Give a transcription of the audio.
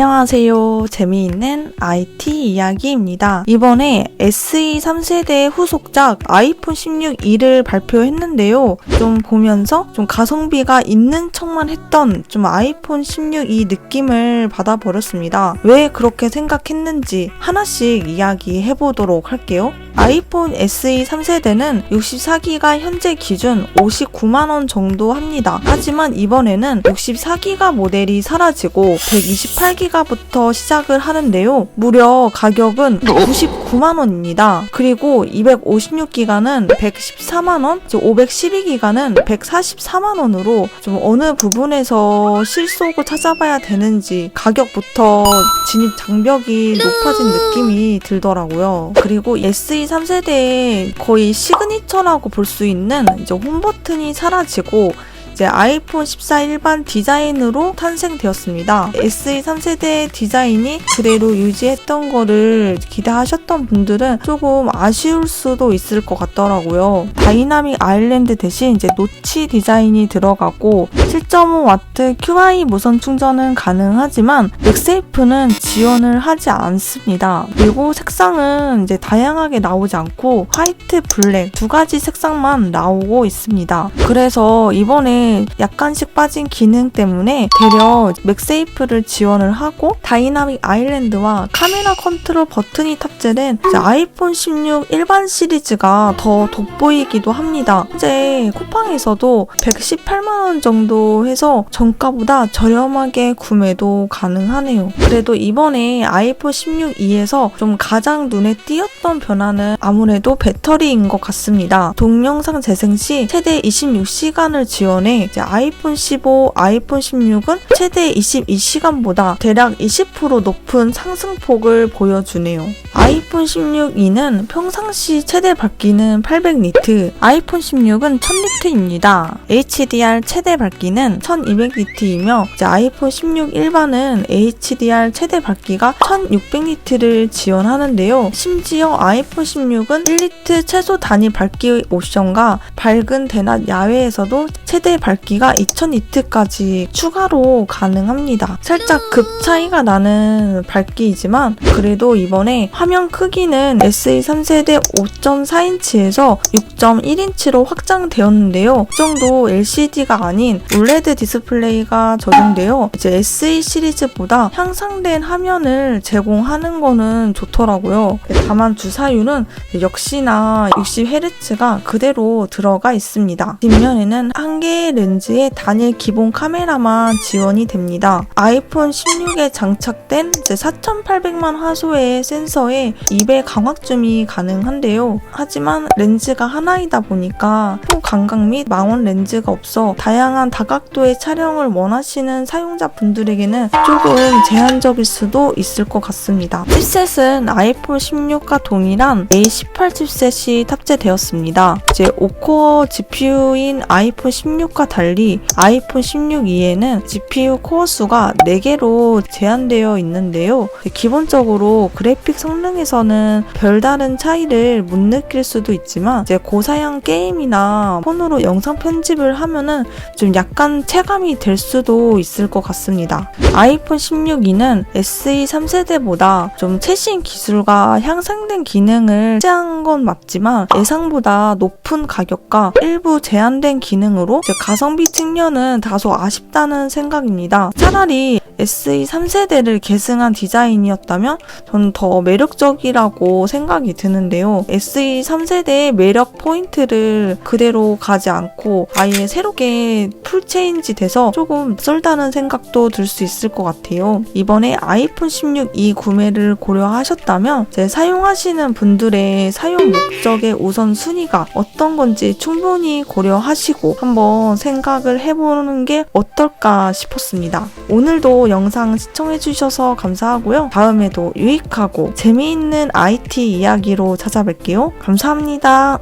안녕하세요. 재미있는 IT 이야기입니다. 이번에 SE 3세대 후속작 아이폰 16e를 발표했는데요. 좀 보면서 좀 가성비가 있는 척만 했던 좀 아이폰 16e 느낌을 받아버렸습니다. 왜 그렇게 생각했는지 하나씩 이야기해 보도록 할게요. 아이폰 SE 3세대는 64기가 현재 기준 59만원 정도 합니다. 하지만 이번에는 64기가 모델이 사라지고 128기가부터 시작을 하는데요. 무려 가격은 99만원입니다. 그리고 256기가는 114만원, 512기가는 144만원으로 좀 어느 부분에서 실속을 찾아봐야 되는지 가격부터 진입 장벽이 높아진 느낌이 들더라고요. 그리고 SE 3세대의 거의 시그니처라고 볼 수 있는 이제 홈 버튼이 사라지고 이제 아이폰 14 일반 디자인으로 탄생되었습니다. SE 3세대 디자인이 그대로 유지했던 거를 기대하셨던 분들은 조금 아쉬울 수도 있을 것 같더라고요. 다이나믹 아일랜드 대신 이제 노치 디자인이 들어가고 7.5W QI 무선 충전은 가능하지만 맥세이프는 지원을 하지 않습니다. 그리고 색상은 이제 다양하게 나오지 않고 화이트, 블랙 두 가지 색상만 나오고 있습니다. 그래서 이번에 약간씩 빠진 기능 때문에 되려 맥세이프를 지원을 하고 다이나믹 아일랜드와 카메라 컨트롤 버튼이 탑재된 아이폰 16 일반 시리즈가 더 돋보이기도 합니다. 현재 쿠팡에서도 118만원 정도 해서 정가보다 저렴하게 구매도 가능하네요. 그래도 이번에 아이폰 16e에서 좀 가장 눈에 띄었던 변화는 아무래도 배터리인 것 같습니다. 동영상 재생 시 최대 26시간을 지원해 이제 아이폰 15, 아이폰 16은 최대 22시간보다 대략 20% 높은 상승폭을 보여주네요. 아이폰 16e는 평상시 최대 밝기는 800니트, 아이폰 16은 1000니트입니다. HDR 최대 밝기는 1200니트이며 아이폰 16 일반은 HDR 최대 밝기가 1600니트를 지원하는데요. 심지어 아이폰 16은 1니트 최소 단위 밝기 옵션과 밝은 대낮 야외에서도 최대 밝기가 2000니트까지 추가로 가능합니다. 살짝 급 차이가 나는 밝기이지만 그래도 이번에 화면 크기는 SE 3세대 5.4인치에서 6.1인치로 확장되었는데요. 이 정도 LCD가 아닌 OLED 디스플레이가 적용되어 이제 SE 시리즈보다 향상된 화면을 제공하는 거는 좋더라고요. 다만 주사율은 역시나 60Hz가 그대로 들어가 있습니다. 뒷면에는 한 개의 렌즈에 단일 기본 카메라만 지원이 됩니다. 아이폰 16에 장착된 4,800만 화소의 센서에 2배 강확 줌이 가능한데요. 하지만 렌즈가 하나이다 보니까 초광각 및 망원 렌즈가 없어 다양한 다각도의 촬영을 원하시는 사용자분들에게는 조금 제한적일 수도 있을 것 같습니다. 칩셋은 아이폰 16과 동일한 A18 칩셋이 탑재되었습니다. 이제 5코어 GPU인 아이폰 16과 달리 아이폰 16e에는 GPU 코어 수가 4개로 제한되어 있는데요. 기본적으로 그래픽 성능에서는 별다른 차이를 못 느낄 수도 있지만 이제 고사양 게임이나 폰으로 영상 편집을 하면은 좀 약간 체감이 될 수도 있을 것 같습니다. 아이폰 16e는 SE 3세대보다 좀 최신 기술과 향상된 기능을 탑재한 건 맞지만 예상보다 높은 가격과 일부 제한된 기능으로 가성비 측면은 다소 아쉽다는 생각입니다. 차라리 SE 3세대를 계승한 디자인이었다면 저는 더 매력적이라고 생각이 드는데요. SE 3세대의 매력 포인트를 그대로 가지 않고 아예 새롭게 풀체인지 돼서 조금 썰다는 생각도 들 수 있을 것 같아요. 이번에 아이폰 16e 구매를 고려하셨다면 사용하시는 분들의 사용 목적의 우선순위가 어떤 건지 충분히 고려하시고 한번 생각을 해보는 게 어떨까 싶었습니다. 오늘도 영상 시청해주셔서 감사하고요. 다음에도 유익하고 재미있는 IT 이야기로 찾아뵐게요. 감사합니다.